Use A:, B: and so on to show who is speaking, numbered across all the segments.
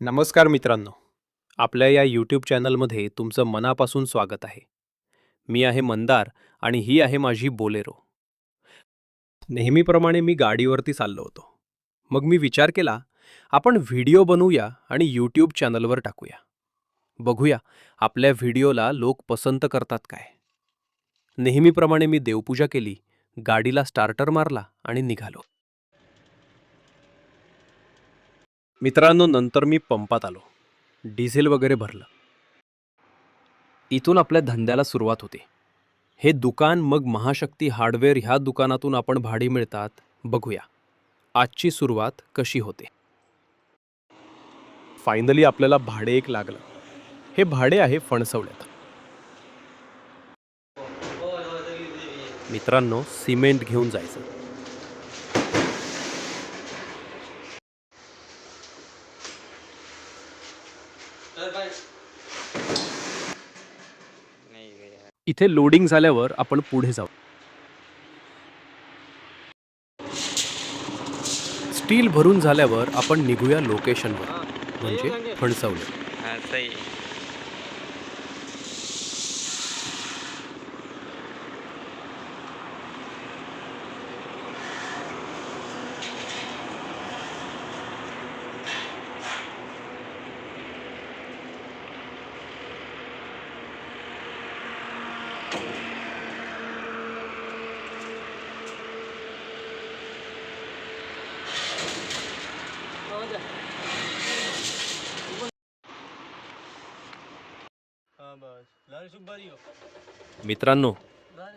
A: नमस्कार मित्रांनो. आपल्या या यूट्यूब चॅनलमध्ये तुमचं मनापासून स्वागत आहे. मी आहे मंदार आणि ही आहे माझी बोलेरो. नेहमीप्रमाणे मी गाडीवरती चाललो होतो. मग मी विचार केला आपण व्हिडिओ बनवूया आणि यूट्यूब चॅनलवर टाकूया. बघूया आपल्या व्हिडिओला लोक पसंत करतात काय? नेहमीप्रमाणे मी देवपूजा केली गाडीला स्टार्टर मारला आणि निघालो. मित्रांनो नंतर मी पंपात आलो. डिझेल वगैरे भरलं. इथून आपल्या धंद्याला सुरुवात होते. हे दुकान मग महाशक्ती हार्डवेअर ह्या दुकानातून आपण भाडी मिळतात बघूया. आजची सुरुवात कशी होते? फायनली आपल्याला भाडे एक लागलं. हे भाडे आहे फणसवल्यात मित्रांनो सिमेंट घेऊन जायचं. इथे लोडिंग झाल्यावर आपण पुढे जाऊ. स्टील भरून झाल्यावर आपण निघूया लोकेशनवर. म्हणजे फणसवले. मित्रांनो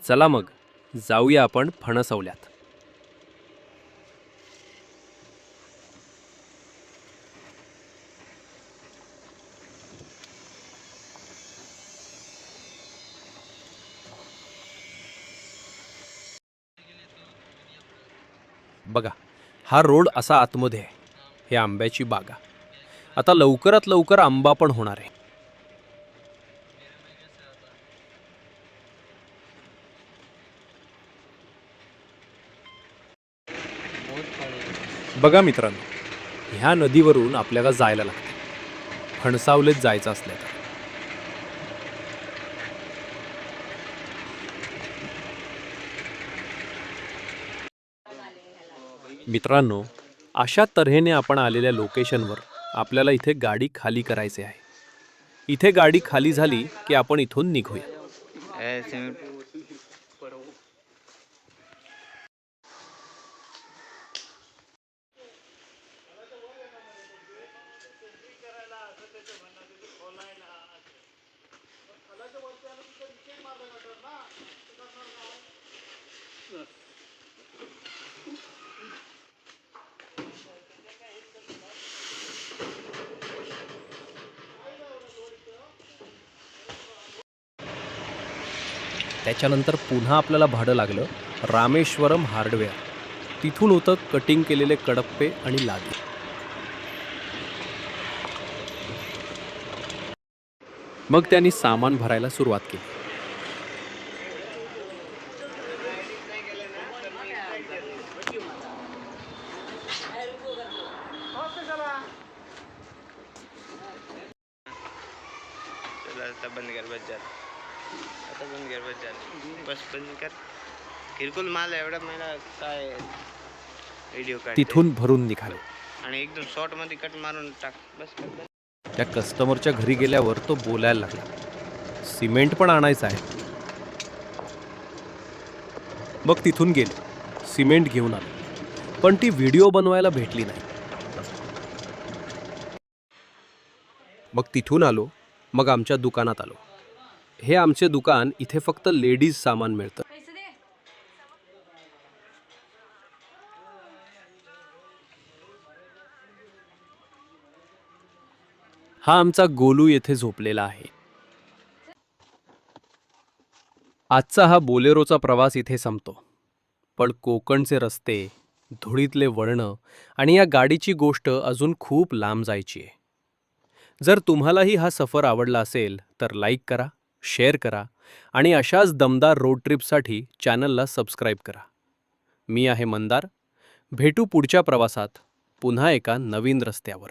A: चला मग जाऊया आपण फणसवल्यात. बघा हा रोड असा आतमध्ये आहे. हे आंब्याची बागा आता लवकरात लवकर आंबा पण होणार आहे. बघा मित्रांनो ह्या नदीवरून आपल्याला जायला लागतं. फणसावलेत जायचं असल्या तर. मित्रांनो अशा तऱ्हेने आपण आलेल्या लोकेशनवर आपल्याला इथे गाडी खाली करायची आहे इथे गाडी खाली झाली की आपण इथून निघूया
B: Yes.
A: त्याच्यानंतर पुन्हा आपल्याला भाडं लागलं रामेश्वरम हार्डवेअर. तिथून होतं कटिंग केलेले कडप्पे आणि लादी. मग त्यांनी सामान भरायला सुरुवात केली.
B: बंद कर आता कर बस झालं. बस बंद कर. किरकोळ माल एवढा महिना काय व्हिडिओ काढ
A: तिथून भरून निघालो.
B: आणि एकदम शॉर्टमध्ये कट मारून टाक. बस कर.
A: त्या कस्टमरच्या घरी गेल्यावर तो बोलायला लागला. सिमेंट पण आणायचं आहे. मग तिथून गेले. सिमेंट घेऊन आलो. पण ती व्हिडिओ बनवायला भेटली नाही. मग तिथून आलो. मग आमच्या दुकानात आलो. हे आमचे दुकान इथे फक्त लेडीज सामान मिळतं. हा आमचा गोलू येथे झोपलेला आहे. आजचा हा बोलेरोचा प्रवास इथे संपतो. पण कोकणचे रस्ते धुळीतले वळणं आणि या गाडीची गोष्ट अजून खूप लांब जायची आहे. जर तुम्हालाही हा सफर आवडला असेल तर लाईक करा. शेअर करा आणि अशाच दमदार रोड ट्रिपसाठी चॅनलला सबस्क्राईब करा. मी आहे मंदार. भेटू पुढच्या प्रवासात. पुन्हा एका नवीन रस्त्यावर.